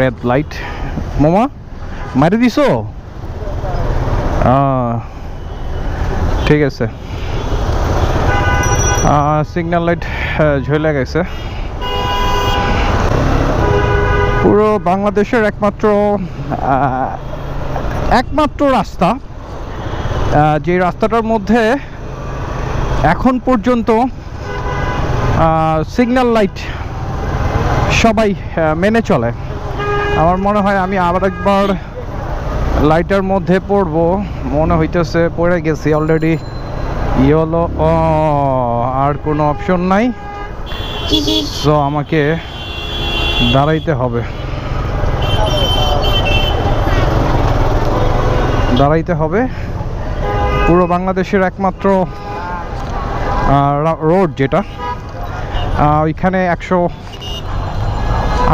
Red light মামা মারি দিছো? ঠিক আছে। সিগন্যাল লাইট ঝুলে গেছে। পুরো বাংলাদেশের একমাত্র একমাত্র রাস্তা। যে রাস্তাটার মধ্যে এখন পর্যন্ত সিগন্যাল লাইট সবাই মেনে চলে। আমার মনে হয় আমি আবার একবার লাইটের মধ্যে পড়ব। মনে হইতেছে পড়ে গেছি অলরেডি ইয়েলো ও, আর কোনো অপশন নাই। সো আমাকে দাঁড়াইতে হবে। দাঁড়াইতে হবে। পুরো বাংলাদেশের একমাত্র রোড যেটা ওইখানে একশো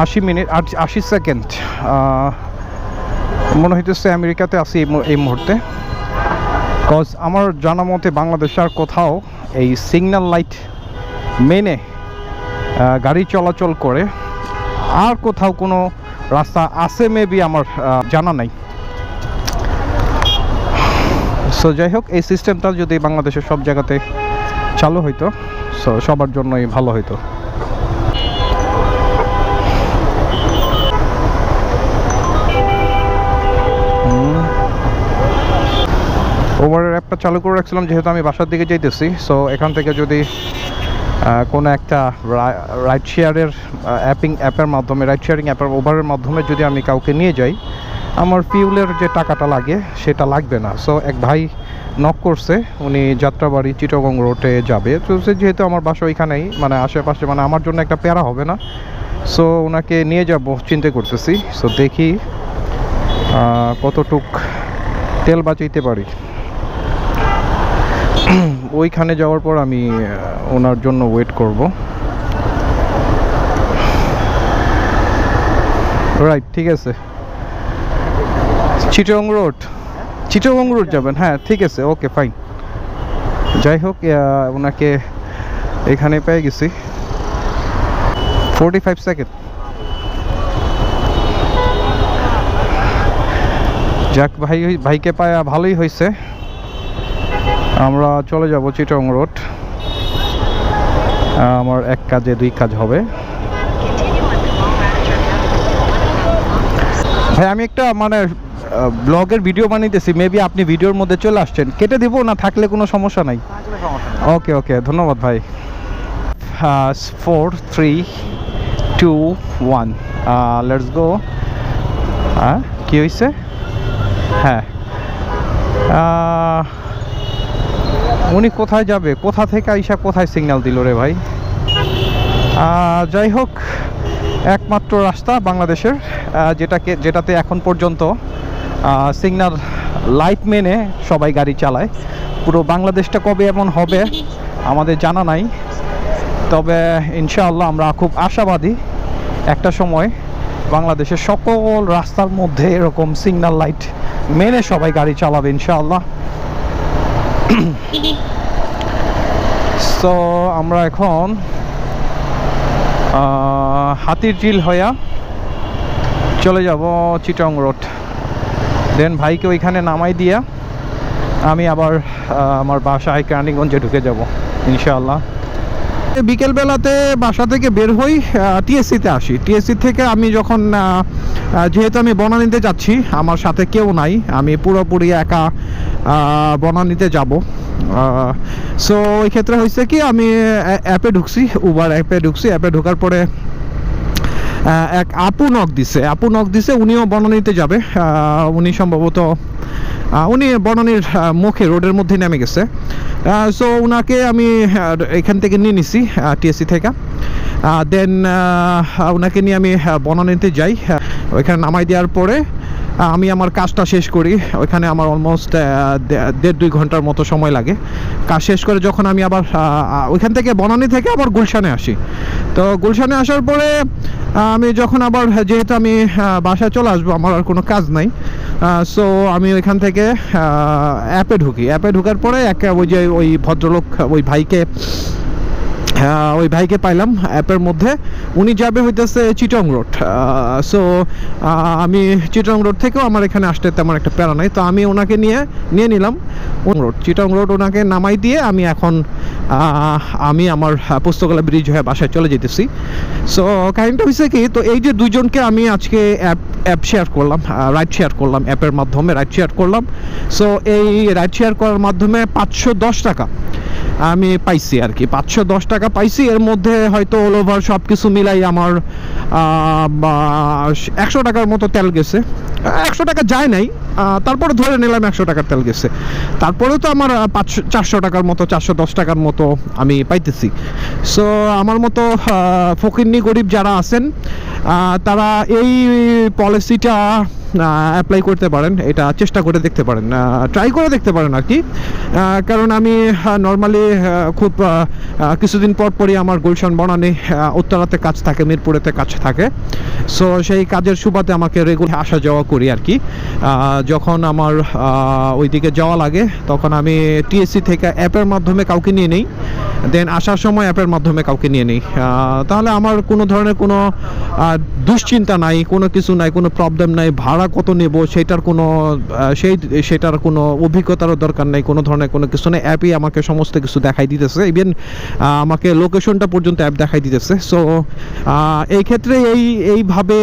আশি মিনিট আশি সেকেন্ড। মনে হইতেছে আমেরিকাতে আছি এই মুহূর্তে। কজ আমার জানা মতে বাংলাদেশে আর কোথাও এই সিগন্যাল লাইট মেনে গাড়ি চলাচল করে আর কোথাও কোনো রাস্তা আছে মেবি আমার জানা নাই। সো যাই হোক, এই সিস্টেমটা যদি বাংলাদেশের সব জায়গাতে চালু হইতো সো সবার জন্যই ভালো হইতো। ওভারের চালু করে রাখছিলাম, যেহেতু আমি বাসার দিকে যাইতেছি। সো এখান থেকে যদি কোনো একটা রাইড শেয়ারের অ্যাপিং অ্যাপের মাধ্যমে রাইড শেয়ারিং অ্যাপের ওভারের মাধ্যমে যদি আমি কাউকে নিয়ে যাই, আমার ফিউলের যে টাকাটা লাগে, সেটা লাগবে না। সো এক ভাই নক করছে, উনি যাত্রাবাড়ি চিটগং রোডে যাবে। তো সে যেহেতু আমার বাসা ওইখানেই মানে আশেপাশে মানে আমার জন্য একটা প্যারা হবে না। সো ওনাকে নিয়ে যাব, চিন্তা করতেছি। সো দেখি কতটুক তেল বাঁচাইতে পারি। ওইখানে যাওয়ার পর আমি ওনার জন্য ওয়েট করব। রাইট ঠিক আছে। চিটং রোড চিটং রোড যাবেন হ্যাঁ ঠিক আছে ওকে ফাইন যাই হোক ওনাকে এখানে পেয়ে গেছি। ফোরটি ফাইভ সেকেন্ড যাক, ভাই, ভাইকে পায়া ভালোই হয়েছে আমরা চলে যাব চিটং রোড। আমার এক কাজে দুই কাজ হবে। ভাই আমি একটা মানে ব্লগের ভিডিও বানাইতেছি মেবি আপনি ভিডিওর মধ্যে চলে আসছেন। কেটে দিব না থাকলে কোনো সমস্যা নাই? ওকে ওকে ধন্যবাদ ভাই। Four three two one let's go হ্যাঁ কী হয়েছে হ্যাঁ। উনি কোথায় যাবে? কোথা থেকে আইসা কোথায় সিগন্যাল দিল রে ভাই? যাই হোক, একমাত্র রাস্তা বাংলাদেশের যেটাকে, যেটাতে এখন পর্যন্ত সিগন্যাল লাইট মেনে সবাই গাড়ি চালায়। পুরো বাংলাদেশটা কবে এমন হবে, আমাদের জানা নাই। তবে ইনশাআল্লাহ আমরা খুব আশাবাদী একটা সময় বাংলাদেশের সকল রাস্তার মধ্যে এরকম সিগন্যাল লাইট মেনে সবাই গাড়ি চালাবে ইনশাআল্লাহ। সো আমরা এখন হাতির ঝিল হইয়া চলে যাব চিটং রোড। দেন ভাইকে ওইখানে নামাই দিয়া আমি আবার আমার বাসায় কেরানীগঞ্জে ঢুকে যাব, ইনশাআল্লাহ। বিকেলবেলাতে বাসা থেকে বের হই টিএসসিতে আসি। টিএসসি থেকে আমি যখন যেহেতু আমি বনানীতে যাচ্ছি, আমার সাথে কেউ নাই, আমি পুরোপুরি একা বনানীতে যাব। সো ওই ক্ষেত্রে হয়েছে কি, আমি অ্যাপে ঢুকছি উবার অ্যাপে ঢুকছি, অ্যাপে ঢোকার পরে এক আপু নক দিছে। আপু নক দিছে, উনিও বনানীতে যাবে। উনি সম্ভবত উনি বনানীর মুখে রোডের মধ্যে নেমে গেছে। সো ওনাকে আমি এখান থেকে নিয়ে নিছি টিএসসি থেকে। দেন ওনাকে নিয়ে আমি বনানীতে যাই। ওইখানে নামাই দেওয়ার পরে আমি আমার কাজটা শেষ করি। ওইখানে আমার অলমোস্ট দেড় দুই ঘণ্টার মতো সময় লাগে। কাজ শেষ করে যখন আমি আবার ওইখান থেকে বনানী থেকে আবার গুলশানে আসি। তো গুলশানে আসার পরে আমি যখন আবার, যেহেতু আমি বাসায় চলে আসব, আমার আর কোনো কাজ নাই। সো আমি ওইখান থেকে অ্যাপে ঢুকি। অ্যাপে ঢুকার পরে, একে ওই যে ওই ভদ্রলোক, ওই ভাইকে ওই ভাইকে পাইলাম অ্যাপের মধ্যে। উনি যাবে হইতেছে চিটং রোড। সো আমি চিটং রোড থেকেও আমার এখানে আসতে তেমন একটা প্যারা নাই। তো আমি ওনাকে নিয়ে নিয়ে নিলাম রোড। চিটং রোড ওনাকে নামাই দিয়ে আমি এখন আমি আমার পুস্তকালয় ব্রিজ হয়ে বাসায় চলে যেতেছি। সো কাহিনিটা হয়েছে কি, তো এই যে দুজনকে আমি আজকে অ্যাপ অ্যাপ শেয়ার করলাম রাইড শেয়ার করলাম, অ্যাপের মাধ্যমে রাইড শেয়ার করলাম। সো এই রাইড শেয়ার করার মাধ্যমে পাঁচশো দশ টাকা আমি পাইছি আর কি। পাঁচশো দশ টাকা পাইছি, এর মধ্যে হয়তো অল ওভার সব কিছু মিলাই আমার একশো টাকার মতো তেল গেছে। একশো টাকা যায় নাই তারপরে ধরে নিলাম একশো টাকার তেল গেছে। তারপরেও তো আমার পাঁচশো চারশো টাকার মতো, চারশো দশ টাকার মতো আমি পাইতেছি। সো আমার মতো ফকিরনি গরিব যারা আছেন তারা এই পলিসিটা অ্যাপ্লাই করতে পারেন। এটা চেষ্টা করে দেখতে পারেন। ট্রাই করে দেখতে পারেন আর কি। কারণ আমি নর্মালি খুব কিছুদিন পর পরই আমার গুলশান বনানি উত্তরাতে কাজ থাকে, মিরপুরেতে কাজ থাকে। সো সেই কাজের সুবাদে আমাকে রেগুলার আসা যাওয়া করি আর কি। যখন আমার ওইদিকে যাওয়া লাগে, তখন আমি টিএসসি থেকে অ্যাপের মাধ্যমে কাউকে নিয়ে নেই। দেন আসার সময় অ্যাপের মাধ্যমে কাউকে নিয়ে নিই। তাহলে আমার কোনো ধরনের কোনো দুশ্চিন্তা নাই, কোনো কিছু নাই, কোনো প্রবলেম নাই, ভাড়া কত নেব সেটার কোনো সেই, সেটার কোনো অভিজ্ঞতারও দরকার নেই, কোনো ধরনের কোনো কিছু নেই। অ্যাপই আমাকে সমস্ত কিছু দেখাই দিতেছে ইভেন আমাকে লোকেশনটা পর্যন্ত অ্যাপ দেখাই দিতেছে। সো এই ক্ষেত্রে এই, এইভাবে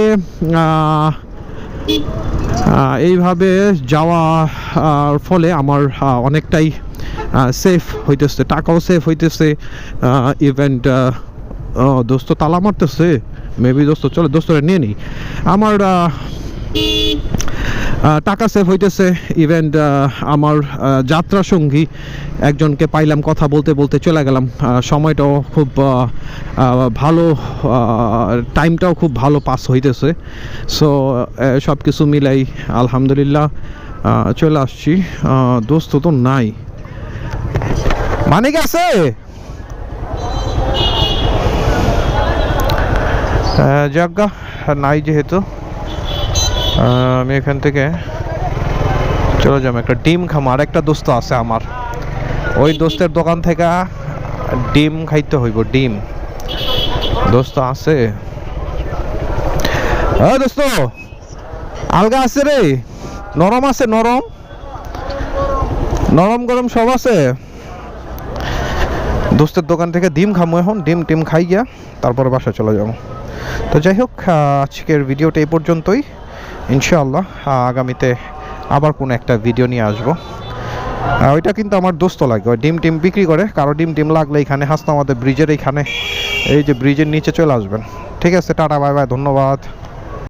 এইভাবে যাওয়ার ফলে আমার অনেকটাই সেফ হইতেছে, টাকাও সেফ হইতেছে। ইভেন্ট দোস্ত তালা মারতেছে। মেবি দোস্ত, চলে দোস্তরে নিয়ে নিই আমার টাকা সেভ হইতেছে। ইভেন্ট আমার যাত্রা সঙ্গী একজনকে পাইলাম কথা বলতে বলতে চলে গেলাম। সময়টাও খুব ভালো টাইমটাও খুব ভালো পাস হইতেছে। সো সব কিছু মিলাই আলহামদুলিল্লাহ চলে আসছি। দোস্ত তো নাই। মানিক আছে? জাগা নাই যেহেতু। আমি এখান থেকে চলে যাব। একটা ডিম খামো। আর একটা দোস্ত আছে আমার। ওই দোস্তের দোকান থেকে ডিম খাইতে হইব ডিম। দোস্ত আছে। হ্যাঁ দোস্ত আলগা আছে রে। নরম আছে নরম। নরম গরম সব আছে। দোস্তের দোকান থেকে ডিম খামো এখন। ডিম টিম খাই গিয়া তারপরে বাসায় চলে যাব। তো যাই হোক আজকের ভিডিওটা এই পর্যন্তই। ইনশাআল্লাহ আগামীতে আবার কোনো একটা ভিডিও নিয়ে আসব। ওইটা কিন্তু আমার দোস্ত লাগে, ওই ডিম টিম বিক্রি করে, কারও ডিম টিম লাগলে এখানে হাসতো আমাদের ব্রিজের এইখানে এই যে ব্রিজের নিচে চলে আসবেন। ঠিক আছে, টাটা, বাই বাই, ধন্যবাদ।